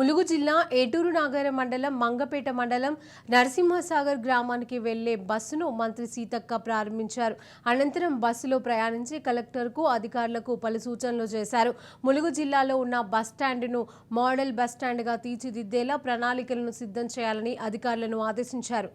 ములుగు జిల్లా ఏటూరు నాగర మండలం మంగపేట మండలం నరసింహసాగర్ గ్రామానికి వెళ్ళే బస్సును మంత్రి సీతక్క ప్రారంభించారు. అనంతరం బస్సులో ప్రయాణించి కలెక్టర్కు అధికారులకు పలు సూచనలు చేశారు. ములుగు జిల్లాలో ఉన్న బస్ స్టాండ్ను మోడల్ బస్ స్టాండ్గా తీర్చిదిద్దేలా ప్రణాళికలను సిద్ధం చేయాలని అధికారులను ఆదేశించారు.